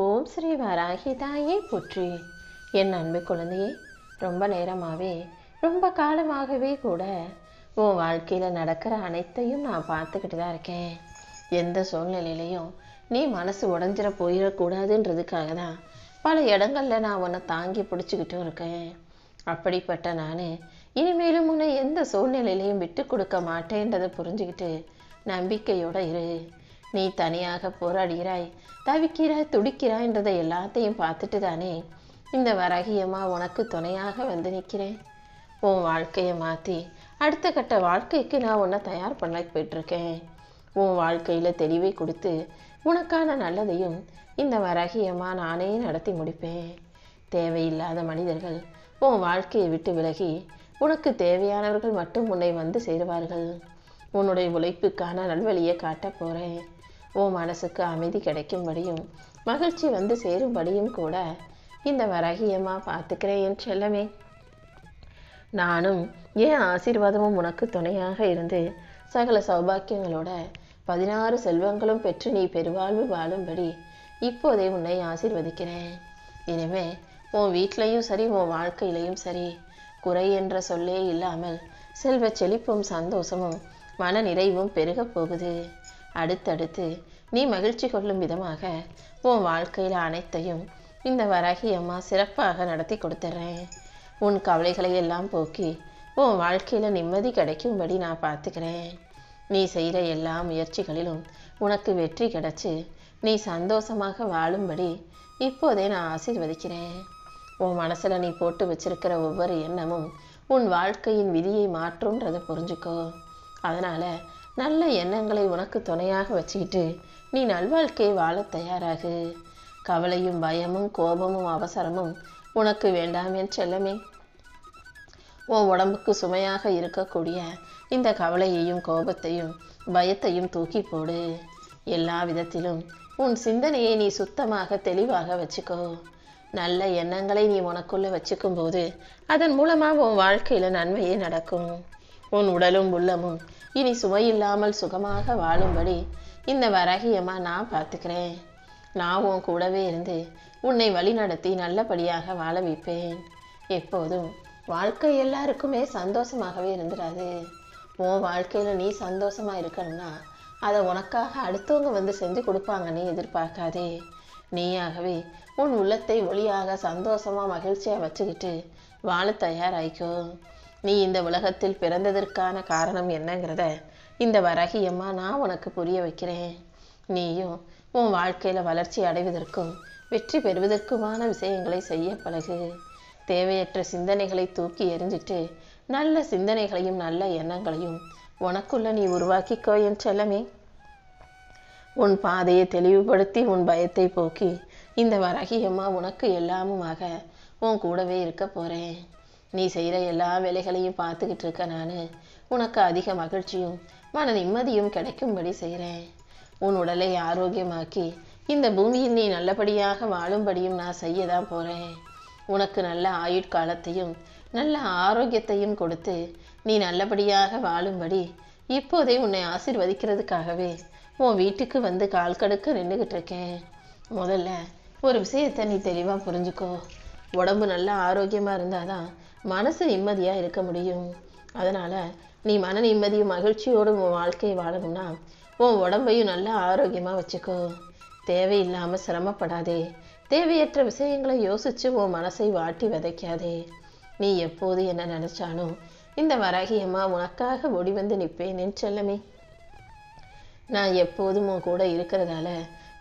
ஓம் ஸ்ரீ வராகி தாயே போற்றி. என் அன்பு குழந்தையே ரொம்ப நேரமாகவே ரொம்ப காலமாகவே கூட உன் வாழ்க்கையில் நடக்கிற அனைத்தையும் நான் பார்த்துக்கிட்டு தான் இருக்கேன். எந்த சூழ்நிலையிலையும் நீ மனசு உடஞ்சிட போயிடக்கூடாதுன்றதுக்காக தான் பல இடங்களில் நான் உன்னை தாங்கி பிடிச்சிக்கிட்டும் இருக்கேன். அப்படிப்பட்ட நான் இனிமேலும் உன்னை எந்த சூழ்நிலையிலையும் விட்டு கொடுக்க மாட்டேன்றதை புரிஞ்சுக்கிட்டு நம்பிக்கையோடு இரு. நீ தனியாக போராடுகிறாய். தவிக்கிறாய் துடிக்கிறாய்ன்றதை எல்லாத்தையும் பார்த்துட்டு தானே? இந்த வரகியம்மா உனக்கு துணையாக வந்து நிற்கிறேன். உன் வாழ்க்கையை மாற்றி அடுத்த கட்ட வாழ்க்கைக்கு நான் உன்னை தயார் பண்ண போயிட்டுருக்கேன். உன் வாழ்க்கையில் தெளிவை கொடுத்து உனக்கான நல்லதையும் இந்த வரகியம்மா நானே நடத்தி முடிப்பேன். தேவையில்லாத மனிதர்கள் உன் வாழ்க்கையை விட்டு விலகி உனக்கு தேவையானவர்கள் மட்டும் உன்னை வந்து சேருவார்கள். உன்னுடைய உழைப்புக்கான நல்வழியை காட்டப் போகிறேன் உன் மனசுக்கு அமைதி கிடைக்கும்படியும் மகிழ்ச்சி வந்து சேரும்படியும் கூட இந்த வரகியம்மா பார்த்துக்கிறேன் என் செல்லமே. நானும் என் ஆசீர்வாதமும் உனக்கு துணையாக இருந்து சகல சௌபாக்கியங்களோட பதினாறு செல்வங்களும் பெற்று நீ பெருவாழ்வு வாழும்படி இப்போதே உன்னை ஆசீர்வதிக்கிறேன். இனிமே உன் வீட்லேயும் சரி உன் வாழ்க்கையிலையும் சரி குறை என்ற சொல்லே இல்லாமல் செல்வ செழிப்பும் சந்தோஷமும் மன நிறைவும் பெருகப் போகுது. அடுத்தடுத்து நீ மகிழ்ச்சி கொள்ளும் விதமாக உன் வாழ்க்கையில் அனைத்தையும் இந்த வராகி அம்மா சிறப்பாக நடத்தி கொடுத்துட்றேன் உன் கவலைகளை எல்லாம் போக்கி உன் வாழ்க்கையில் நிம்மதி கிடைக்கும்படி நான் பார்த்துக்கிறேன். நீ செய்கிற எல்லா முயற்சிகளிலும் உனக்கு வெற்றி கிடைச்சி நீ சந்தோஷமாக வாழும்படி இப்போதே நான் ஆசீர்வதிக்கிறேன். உன் மனசில் நீ போட்டு வச்சிருக்கிற ஒவ்வொரு எண்ணமும் உன் வாழ்க்கையின் விதியை மாற்றும்ன்றதை புரிஞ்சுக்கோ. அதனால் நல்ல எண்ணங்களை உனக்கு துணையாக வச்சுக்கிட்டு நீ நல்வாழ்க்கையை வாழ தயாராகு. கவலையும் பயமும் கோபமும் அவசரமும் உனக்கு வேண்டாம் என் செல்லமே. உன் உடம்புக்கு சுமையாக இருக்கக்கூடிய இந்த கவலையையும் கோபத்தையும் பயத்தையும் தூக்கி போடு. எல்லா விதத்திலும் உன் சிந்தனையை நீ சுத்தமாக தெளிவாக வச்சுக்கோ. நல்ல எண்ணங்களை நீ உனக்குள்ள வச்சுக்கும் போது அதன் மூலமாக உன் வாழ்க்கையில நன்மையே நடக்கும். உன் உடலும் உள்ளமும் இனி சுவையில்லாமல் சுகமாக வாழும்படி இந்த வரகியம்மா நான் பார்த்துக்கிறேன். நான் உன் கூடவே இருந்து உன்னை வழிநடத்தி நல்லபடியாக வாழ வைப்பேன். எப்போதும் வாழ்க்கை எல்லாருக்குமே சந்தோஷமாகவே இருந்துடாது உன் வாழ்க்கையில் நீ சந்தோஷமாக இருக்கணும்னா அதை உனக்காக அடுத்தவங்க வந்து செஞ்சு கொடுப்பாங்கன்னு எதிர்பார்க்காதே. நீயாகவே உன் உள்ளத்தை ஒளியாக சந்தோஷமாக மகிழ்ச்சியாக வச்சுக்கிட்டு வாழ தயாராகிக்கும் நீ இந்த உலகத்தில் பிறந்ததற்கான காரணம் என்னங்கிறத இந்த வரகியம்மா நான் உனக்கு புரிய வைக்கிறேன். நீயும் உன் வாழ்க்கையில வளர்ச்சி அடைவதற்கும் வெற்றி பெறுவதற்குமான விஷயங்களை செய்ய பழகு. தேவையற்ற சிந்தனைகளை தூக்கி எறிஞ்சிட்டு நல்ல சிந்தனைகளையும் நல்ல எண்ணங்களையும் உனக்குள்ள நீ உருவாக்கிக்கோ என் செல்லமே. உன் பாதையை தெளிவுபடுத்தி உன் பயத்தை போக்கி இந்த வரகியம்மா உனக்கு எல்லாமுமாக உன் கூடவே இருக்க போறேன். நீ செய்கிற எல்லா வேலைகளையும் பார்த்துக்கிட்டு இருக்க நான். உனக்கு அதிக மகிழ்ச்சியும் மன நிம்மதியும் கிடைக்கும்படி செய்கிறேன் உன் உடலை ஆரோக்கியமாக்கி இந்த பூமியில் நீ நல்லபடியாக வாழும்படியும் நான் செய்ய தான் போகிறேன் உனக்கு நல்ல ஆயுட்காலத்தையும் நல்ல ஆரோக்கியத்தையும் கொடுத்து நீ நல்லபடியாக வாழும்படி இப்போதே உன்னை ஆசிர்வதிக்கிறதுக்காகவே உன் வீட்டுக்கு வந்து கால் கடுக்க நின்றுக்கிட்டு இருக்கேன். முதல்ல ஒரு விஷயத்தை நீ தெளிவாக புரிஞ்சுக்கோ. உடம்பு நல்லா ஆரோக்கியமாக இருந்தால் தான் மனசு நிம்மதியாக இருக்க முடியும். அதனால் நீ மன நிம்மதியும் மகிழ்ச்சியோடு உன் வாழ்க்கையை வாழணும்னா உன் உடம்பையும் நல்லா ஆரோக்கியமாக வச்சுக்கோ. தேவையில்லாமல் சிரமப்படாதே. தேவையற்ற விஷயங்களை யோசித்து உன் மனசை வாட்டி விதைக்காதே. நீ எப்போது என்ன நினச்சாலும் இந்த வராகியம்மா உனக்காக ஓடி வந்து நிற்பேன் என் செல்லமே. நான் எப்போதும் உன் கூட இருக்கிறதால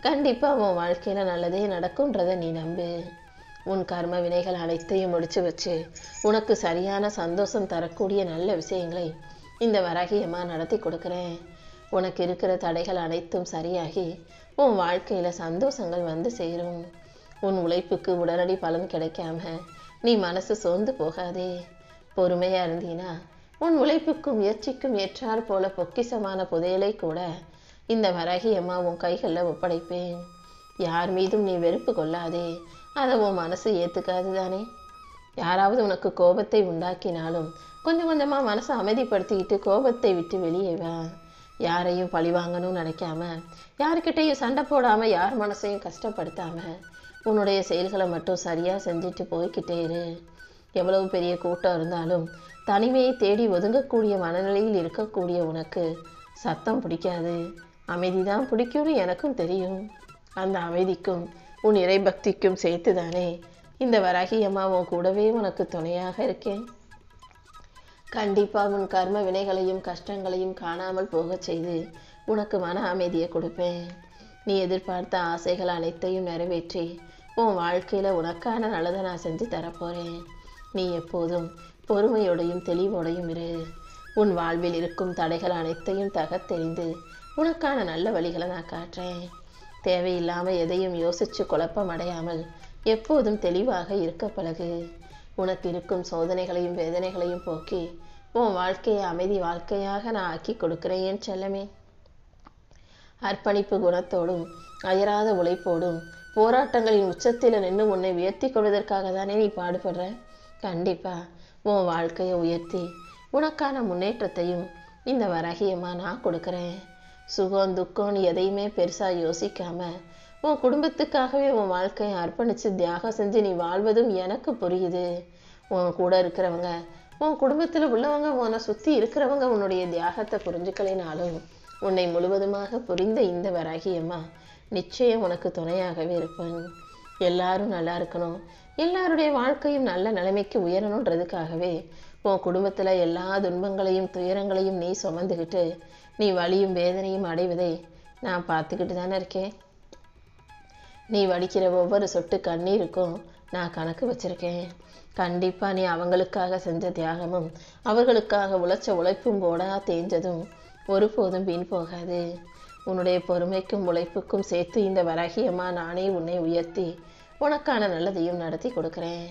கண்டிப்பாக உன் வாழ்க்கையில் நல்லதே நடக்கும்ன்றதை நீ நம்பு. உன் கர்ம வினைகள் அனைத்தையும் முடிச்சு வச்சு உனக்கு சரியான சந்தோஷம் தரக்கூடிய நல்ல விஷயங்களை இந்த வரகியமாக நடத்தி கொடுக்குறேன். உனக்கு இருக்கிற தடைகள் அனைத்தும் சரியாகி உன் வாழ்க்கையில் சந்தோஷங்கள் வந்து சேரும். உன் உழைப்புக்கு உடனடி பலன் கிடைக்காம நீ மனசு சோர்ந்து போகாதே. பொறுமையாக இருந்தீனா உன் உழைப்புக்கும் முயற்சிக்கும் ஏற்றார் போல பொக்கிசமான புதையலை கூட இந்த வரகியம்மா உன் கைகளில் ஒப்படைப்பேன். யார் மீதும் நீ வெறுப்பு கொள்ளாதே. அதை உன் மனசு ஏற்றுக்காது தானே யாராவது உனக்கு கோபத்தை உண்டாக்கினாலும் கொஞ்சம் கொஞ்சமாக மனசை அமைதிப்படுத்திக்கிட்டு கோபத்தை விட்டு வெளியே வா. யாரையும் பழி வாங்கணும்னு நினைக்காம யாருக்கிட்டையும் சண்டை போடாமல் யார் மனசையும் கஷ்டப்படுத்தாமல் உன்னுடைய செயல்களை மட்டும் சரியாக செஞ்சுட்டு போய்க்கிட்டே இரு. எவ்வளவு பெரிய கூட்டம் இருந்தாலும் தனிமையை தேடி ஒதுங்கக்கூடிய மனநிலையில் இருக்கக்கூடிய உனக்கு சத்தம் பிடிக்காது. அமைதி தான் பிடிக்கும்னு எனக்கும் தெரியும். அந்த அமைதிக்கும் உன் இறைபக்திக்கும் சேர்த்து தானே இந்த வராகி அம்மா உன் கூடவே உனக்கு துணையாக இருக்கேன். கண்டிப்பாக உன் கர்ம வினைகளையும் கஷ்டங்களையும் காணாமல் போகச் செய்து உனக்கு மன அமைதியை கொடுப்பேன். நீ எதிர்பார்த்த ஆசைகள் அனைத்தையும் நிறைவேற்றி உன் வாழ்க்கையில் உனக்கான நல்லதை நான் செஞ்சு தரப்போகிறேன் நீ எப்போதும் பொறுமையோடையும் தெளிவோடையும் இரு. உன் வாழ்வில் இருக்கும் தடைகள் அனைத்தையும் தகத்தெறிந்து உனக்கான நல்ல வழிகளை நான் காட்டுறேன். தேவையில்லாமல் எதையும் யோசித்து குழப்பம் அடையாமல் எப்போதும் தெளிவாக இருக்க பழகு. உனக்கு இருக்கும் சோதனைகளையும் வேதனைகளையும் போக்கி உன் வாழ்க்கையை அமைதி வாழ்க்கையாக நான் ஆக்கி கொடுக்கிறேன் என் செல்லமே. அர்ப்பணிப்பு குணத்தோடும் அயராத உழைப்போடும் போராட்டங்களின் உச்சத்தில் நின்று உன்னை உயர்த்தி கொள்வதற்காக தானே நீ பாடுபடுற? கண்டிப்பா உன் வாழ்க்கையை உயர்த்தி உனக்கான முன்னேற்றத்தையும் இந்த வரகியமாக நான் கொடுக்குறேன். சுகம் துக்கம்னு எதையுமே பெருசாக யோசிக்காம உன் குடும்பத்துக்காகவே உன் வாழ்க்கையை அர்ப்பணித்து தியாகம் செஞ்சு நீ வாழ்வதும் எனக்கு புரியுது. உன் கூட இருக்கிறவங்க உன் குடும்பத்தில் உள்ளவங்க உன்னை சுற்றி இருக்கிறவங்க உன்னுடைய தியாகத்தை புரிஞ்சுக்கலைனாலும் உன்னை முழுவதுமாக புரிந்த இந்த வராகியம்மா நிச்சயம் உனக்கு துணையாகவே இருப்பேன். எல்லாரும் நல்லா இருக்கணும். எல்லாருடைய வாழ்க்கையும் நல்ல நிலைமைக்கு உயரணுன்றதுக்காகவே உன் குடும்பத்தில் எல்லா துன்பங்களையும் துயரங்களையும் நீ சுமந்துக்கிட்டு நீ வலியும் வேதனையும் அடைவதை நான் பார்த்துக்கிட்டு தானே இருக்கேன். நீ வடிக்கிற ஒவ்வொரு சொட்டு கண்ணீருக்கும் நான் கணக்கு வச்சிருக்கேன். கண்டிப்பாக நீ அவங்களுக்காக செஞ்ச தியாகமும் அவர்களுக்காக உழைச்ச உழைப்பும் போடா தேஞ்சதும் ஒருபோதும் வீண் போகாது. உன்னுடைய பொறுமைக்கும் உழைப்புக்கும் சேர்த்து இந்த வரகியமாக நானே உன்னை உயர்த்தி உனக்கான நல்லதையும் நடத்தி கொடுக்குறேன்.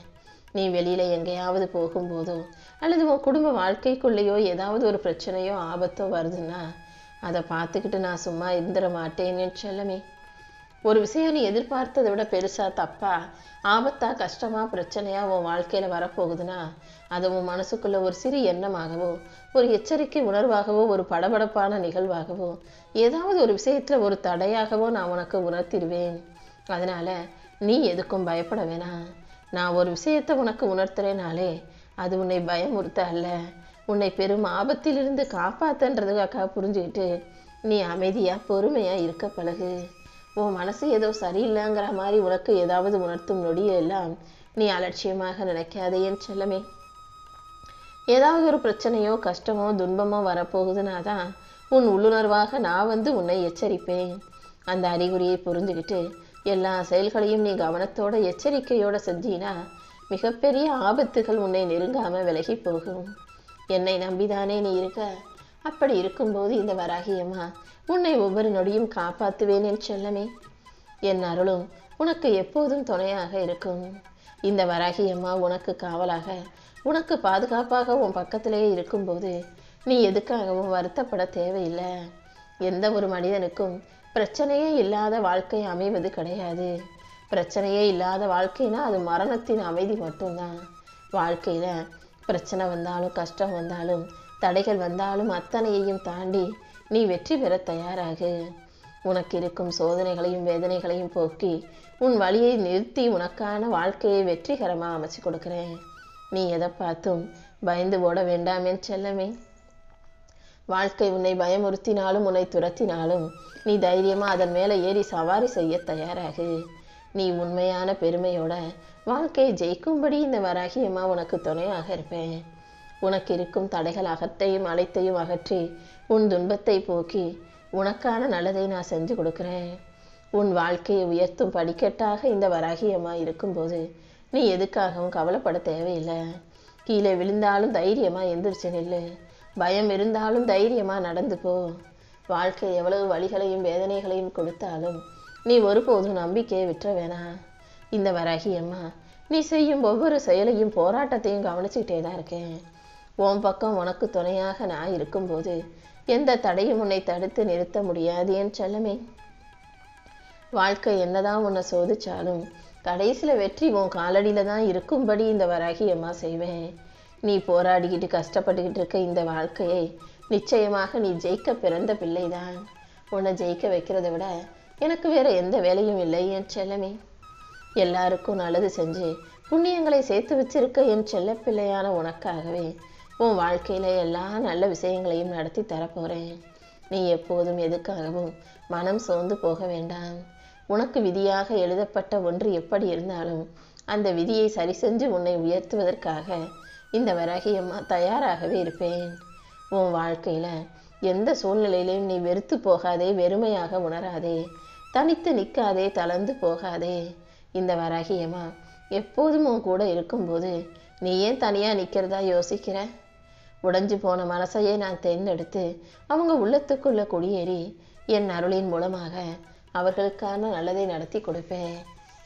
நீ வெளியில எங்கேயாவது போகும்போதோ அல்லது உன் குடும்ப வாழ்க்கைக்குள்ளேயோ ஏதாவது ஒரு பிரச்சனையோ ஆபத்தோ வருதுன்னா அதை பார்த்துக்கிட்டு நான் சும்மா இருந்துட மாட்டேன்னு சொல்லமே செல்லமே. ஒரு விஷயம் நீ எதிர்பார்த்ததை விட பெருசா தப்பா ஆபத்தா கஷ்டமா பிரச்சனையா உன் வாழ்க்கையில வரப்போகுதுன்னா அது உன் மனசுக்குள்ள ஒரு சிறு எண்ணமாகவோ ஒரு எச்சரிக்கை உணர்வாகவோ ஒரு படபடப்பான நிகழ்வாகவோ ஏதாவது ஒரு விஷயத்துல ஒரு தடையாகவோ நான் உனக்கு உணர்த்திடுவேன். அதனால நீ எதுக்கும் பயப்பட வேணாம். நான் ஒரு விஷயத்தை உனக்கு உணர்த்துறேனாலே அது உன்னை பயமுறுத்த அல்ல உன்னை பெரும் ஆபத்திலிருந்து காப்பாத்தன்றதுக்காக புரிஞ்சுக்கிட்டு நீ அமைதியாக பொறுமையாக இருக்க பழகு. உன் மனசு ஏதோ சரியில்லைங்கிற மாதிரி உனக்கு ஏதாவது உணர்த்தும் நொடியெல்லாம் நீ அலட்சியமாக நினைக்காதே என் செல்லமே. ஏதாவது ஒரு பிரச்சனையோ கஷ்டமோ துன்பமோ வரப்போகுதுன்னா தான் உன் உள்ளுணர்வாக நான் வந்து உன்னை எச்சரிப்பேன். அந்த அறிகுறியை புரிஞ்சுக்கிட்டு எல்லா செயல்களையும் நீ கவனத்தோட எச்சரிக்கையோட செஞ்சினா மிகப்பெரிய ஆபத்துகள் உன்னை நெருங்காம விலகி போகும். என்னை நம்பிதானே நீ இருக்க? அப்படி இருக்கும்போது இந்த வராகியம்மா உன்னை ஒவ்வொரு நொடியும் காப்பாத்துவேன் என் செல்லமே. என் அருளும் உனக்கு எப்போதும் துணையாக இருக்கும். இந்த வராகியம்மா உனக்கு காவலாக உனக்கு பாதுகாப்பாக உன் பக்கத்திலேயே இருக்கும்போது நீ எதுக்காகவும் வருத்தப்பட தேவையில்லை. எந்த ஒரு மனிதனுக்கும் பிரச்சனையே இல்லாத வாழ்க்கை அமைவது கிடையாது. பிரச்சனையே இல்லாத வாழ்க்கைனா அது மரணத்தின் அமைதி மட்டும்தான். வாழ்க்கையில் பிரச்சனை வந்தாலும் கஷ்டம் வந்தாலும் தடைகள் வந்தாலும் அத்தனையையும் தாண்டி நீ வெற்றி பெற தயாராகு. உனக்கு இருக்கும் சோதனைகளையும் வேதனைகளையும் போக்கி உன் வழியை நிறுத்தி உனக்கான வாழ்க்கையை வெற்றிகரமாக அமைச்சு கொடுக்குறேன். நீ எதை பார்த்தும் பயந்து ஓட வேண்டாமே செல்லமே. வாழ்க்கை உன்னை பயமுறுத்தினாலும் உன்னை துரத்தினாலும் நீ தைரியமாக அதன் மேலே ஏறி சவாரி செய்ய தயாராகு. நீ உண்மையான பெருமையோட வாழ்க்கையை ஜெயிக்கும்படி இந்த வராகியம்மா உனக்கு துணையாக இருப்பேன். உனக்கு இருக்கும் தடைகள் அகத்தையும் அலைத்தையும் அகற்றி உன் துன்பத்தை போக்கி உனக்கான நல்லதை நான் செஞ்சு கொடுக்குறேன். உன் வாழ்க்கையை உயர்த்தும் படிக்கட்டாக இந்த வராகியம்மா இருக்கும்போது நீ எதுக்காகவும் கவலைப்பட தேவையில்லை. கீழே விழுந்தாலும் தைரியமாக எந்திரிச்சு நில்லு. பயம் இருந்தாலும் தைரியமா நடந்து போ. வாழ்க்கை எவ்வளவு வழிகளையும் வேதனைகளையும் கொடுத்தாலும் நீ ஒருபோதும் நம்பிக்கையை விட்டுற வேணாம் இந்த வராகி அம்மா நீ செய்யும் ஒவ்வொரு செயலையும் போராட்டத்தையும் கவனிச்சுக்கிட்டே தான் இருக்கேன். உன் பக்கம் உனக்கு துணையாக நான் இருக்கும்போது எந்த தடையும் உன்னை தடுத்து நிறுத்த முடியாது என் செல்லமே. வாழ்க்கை என்னதான் உன்னை சோதிச்சாலும் கடைசியில் வெற்றி உன் காலடியில தான் இருக்கும்படி இந்த வராகி அம்மா செய்வேன். நீ போராடிக்கிட்டு கஷ்டப்பட்டுக்கிட்டு இருக்க இந்த வாழ்க்கையை நிச்சயமாக நீ ஜெயிக்க பிறந்த பிள்ளைதான். உன்னை ஜெயிக்க வைக்கிறத விட எனக்கு வேற எந்த வேலையும் இல்லை என் செல்லமே. எல்லாருக்கும் நல்லது செஞ்சு புண்ணியங்களை சேர்த்து வச்சிருக்க என் செல்ல பிள்ளையான உனக்காகவே உன் வாழ்க்கையில எல்லா நல்ல விஷயங்களையும் நடத்தி தரப்போறேன். நீ எப்போதும் எதுக்காகவும் மனம் சோர்ந்து போக வேண்டாம். உனக்கு விதியாக எழுதப்பட்ட ஒன்று எப்படி இருந்தாலும் அந்த விதியை சரி செஞ்சு உன்னை உயர்த்துவதற்காக இந்த வராகியம்மா தயாராகவே இருப்பேன். உன் வாழ்க்கையில் எந்த சூழ்நிலையிலையும் நீ வெறுத்து போகாதே வெறுமையாக உணராதே. தனித்து நிற்காதே தளர்ந்து போகாதே. இந்த வராகியம்மா எப்போதும் உன் கூட இருக்கும்போது நீ ஏன் தனியாக நிற்கிறதா யோசிக்கிற? உடைஞ்சு போன மனசையே நான் தேர்ந்தெடுத்து அவங்க உள்ளத்துக்குள்ள குடியேறி என் அருளின் மூலமாக அவர்களுக்கான நல்லதை நடத்தி கொடுப்பேன்.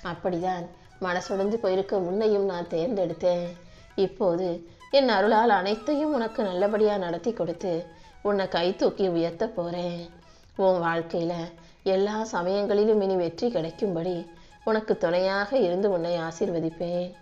அப்படிதான் மனசுடைஞ்சு போயிருக்க உன்னையும் நான் தேர்ந்தெடுத்தேன். இப்போது என் அருளால் அனைத்தையும் உனக்கு நல்லபடியாக நடத்தி கொடுத்து உன்னை கை தூக்கி உயர்த்த போகிறேன் உன் வாழ்க்கையில் எல்லா சமயங்களிலும் இனி வெற்றி கிடைக்கும்படி உனக்கு துணையாக இருந்து உன்னை ஆசிர்வதிப்பேன்.